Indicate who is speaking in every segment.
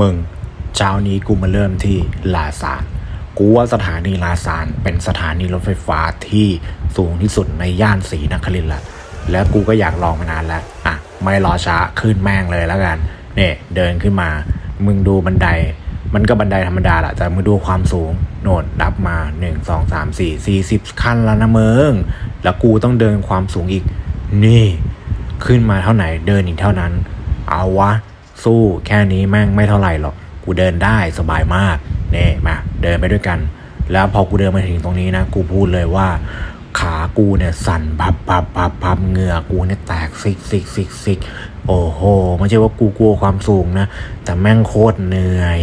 Speaker 1: มึง เช้านี้กูมาเริ่มที่ลาซานกูว่าสถานีลาซานเป็นสถานีรถไฟฟ้าที่สูงที่สุดในย่านศรีนครินทร์ละแล้วกูก็อยากลองมานานแล้ว อะ ไม่รอช้าขึ้นแม่งเลยแล้วกันเนี่ยเดินขึ้นมา มึงดูบันได มันก็บันไดธรรมดาแหละแต่มึงดูความสูง โนดนับมา1 2 3 4 40 ขั้นแล้วนะมึงแล้วกูต้องเดินความสูงอีก นี่ ขึ้นมาเท่าไหนเดินอีกเท่านั้น เอาวะ สู้แค่นี้แม่งไม่เท่าไหร่หรอกกูเดินได้สบายมากเนี่ยมาเดินไปด้วยกัน แล้วพอกูเดินมาถึงตรงนี้นะ กูพูดเลยว่า ขากูเนี่ยสั่นพับพับพับพับเหงื่อกูเนี่ยแตกซิกซิกซิกซิกโอ้โหไม่ใช่ว่ากูกลัวความสูงนะ แต่แม่งโคตรเหนื่อย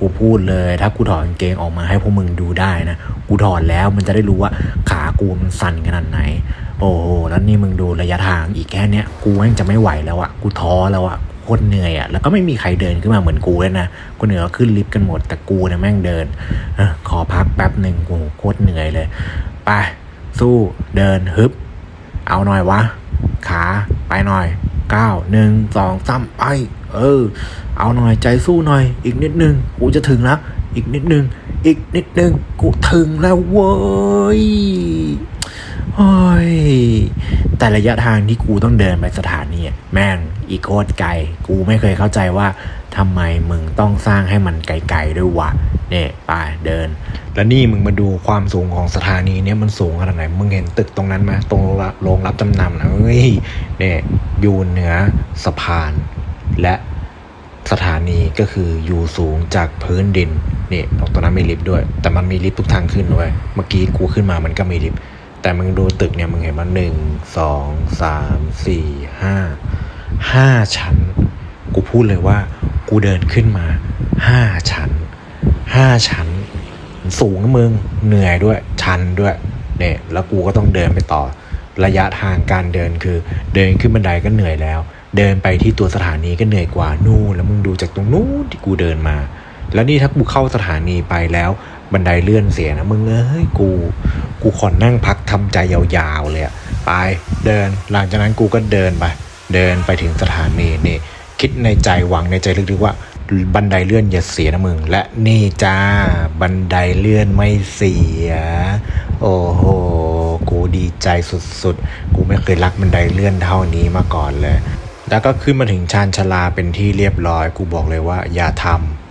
Speaker 1: กูพูดเลย ถ้ากูถอดกางเกงออกมาให้พวกมึงดูได้นะ กูถอดแล้วมันจะได้รู้ว่าขากูมันสั่นขนาดไหน โอ้โหแล้วนี่มึงดูระยะทางอีกแค่เนี้ยกูแม่งจะไม่ไหวแล้วอะกูท้อแล้วอะ คตรเหนื่อยอะแล้วก็ไม่มีใครเดินขึ้นมาเหมือนกูเลยนะกูเหนื่อยก็ขึ้นลิฟต์กันหมดแต่กูเนี่ยแม่งเดินเอ้อขอพักแป๊บหนึ่งกูโคตรเหนื่อยเลยไปสู้เดินฮึบ เอาหน่อยวะ ขาไปหน่อยเก้าหนึ่งสองสามไปเออ เอาหน่อยใจสู้หน่อย อีกนิดนึงกูจะถึงแล้วอีกนิดนึงอีกนิดนึงกูถึงแล้วเว้ยเฮ้ย แต่ระยะทางที่กูต้องเดินไปสถานีแม่งอีกโคตรไกล กูไม่เคยเข้าใจว่าทำไมมึงต้องสร้างให้มันไกลๆด้วยวะเนี่ยไปเดิน แล้วนี่มึงมาดูความสูงของสถานีเนี่ยมันสูงขนาดไหน มึงเห็นตึกตรงนั้นไหมตรงโรงรับจำนำนะเฮ้ยเนี่ยอยู่เหนือสะพาน และสถานีก็คืออยู่สูงจากพื้นดินนี่ตรงนั้นมีลิฟต์ด้วย แต่มันมีลิฟต์ทุกทางขึ้นด้วย เมื่อกี้กูขึ้นมามันก็มีลิฟต์ แต่มึงดูตึกเนี่ยมึงเห็นมันหนึ่งสองสามสี่ห้าห้าชั้น กูพูดเลยว่า กูเดินขึ้นมาห้าชั้นห้าชั้น สูงนะมึงเหนื่อยด้วยชันด้วยเนี่ยแล้วกูก็ต้องเดินไปต่อ ระยะทางการเดินคือ เดินขึ้นบันไดก็เหนื่อยแล้ว เดินไปที่ตัวสถานีก็เหนื่อยกว่านู่นแล้วมึงดูจากตรงนู้นที่กูเดินมา แล้วนี่ถ้ากูเข้าสถานีไปแล้ว บันไดเลื่อนเสียนะมึงเอ้ยกู กูขอนั่งพักทำใจยาวๆเลยอะไปเดินหลังจากนั้นกูก็เดินไปเดินไปถึงสถานีนี่คิดในใจหวังในใจลึกๆว่าบันไดเลื่อนอย่าเสียนะมึง และนี่จ้า บันไดเลื่อนไม่เสีย โอ้โห กูดีใจสุดๆ กูไม่เคยรักบันไดเลื่อนเท่านี้มาก่อนเลย แล้วก็ขึ้นมาถึงชานชาลาเป็นที่เรียบร้อย กูบอกเลยว่าอย่าทำ